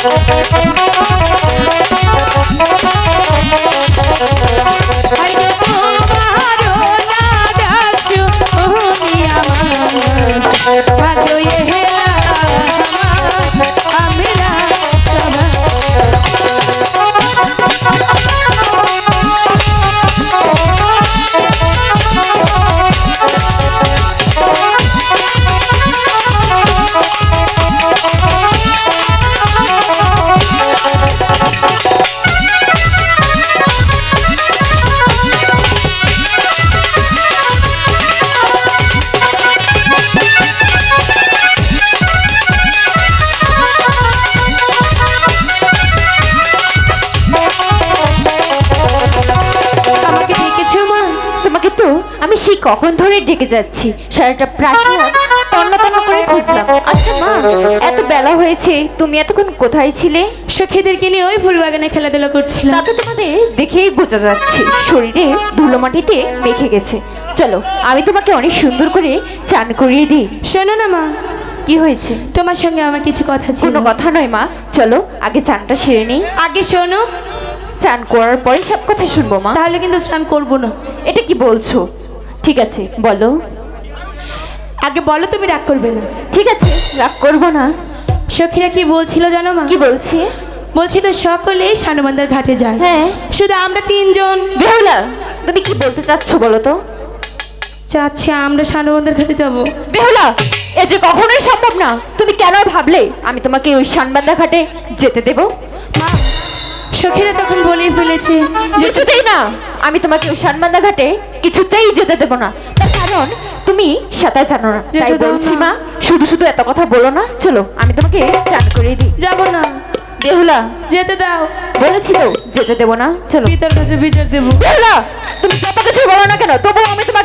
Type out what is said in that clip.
Thank you. সেই কখন ধরে ডেকে যাচ্ছি? সারাটা প্রাসাদ তন্ন তন্ন করে খুঁজলাম। আচ্ছা মা এত বেলা হয়েছে তুমি এতক্ষণ কোথায় ছিলে? সখীদেরকে নিয়ে ওই ফুল বাগানে খেলাধুলা করছিলাম। তা তো তোমাদের দেখেই বোঝা যাচ্ছে শরীরে ধুলো মাটিতে মেখে গেছে। চলো আমি তোমাকে অনেক সুন্দর করে চান করিয়ে দিই। শোনো না মা। কি হয়েছে? তোমার সঙ্গে আমার কিছু কথা ছিল। কোনো কথা নয় মা। চলো আগে চানটা সেরে নিই। আগে শোনো। চান করার পরে সব কথা শুনব মা। তাহলে কিন্তু স্নান করব না। এটা কি বলছো? ঠিক আছে বলো। আগে বলো তুমি রাগ করবে না। ঠিক আছে রাগ করব না। সখীরা কি বলছিল জানো মা? কি বলছে? বলছিল সকলেই সানুবান্দার ঘাটে যায়। হ্যাঁ। শুধু আমরা তিনজন। বেহুলা তুমি কি বলতে চাচ্ছ বলো তো? চাচ্ছি আমরা সানুবান্দার ঘাটে যাব। বেহুলা এ যে কখনোই সম্ভব না। তুমি কেন ভাবলে আমি তোমাকে ওই শানবান্দা ঘাটে যেতে দেব? সখীরা তখন বলেই ফেলেছে কিছুতেই না আমি তোমাকে ওই ঘাটে কিছুতেই যেতে দেব না। তার কারণ তুমি সাঁতার জানো না। তাই বলছি মা শুধু শুধু এত কথা বলো না। চলো আমি তোমাকে চান করে দিই। যাব না। বেহুলা যেতে দাও। বলেছি তো যেতে দেবো না। চলো। পিতার কাছে বিচার দেবো। বেহুলা তুমি যত কিছু বলো না কেন তবুও আমি শান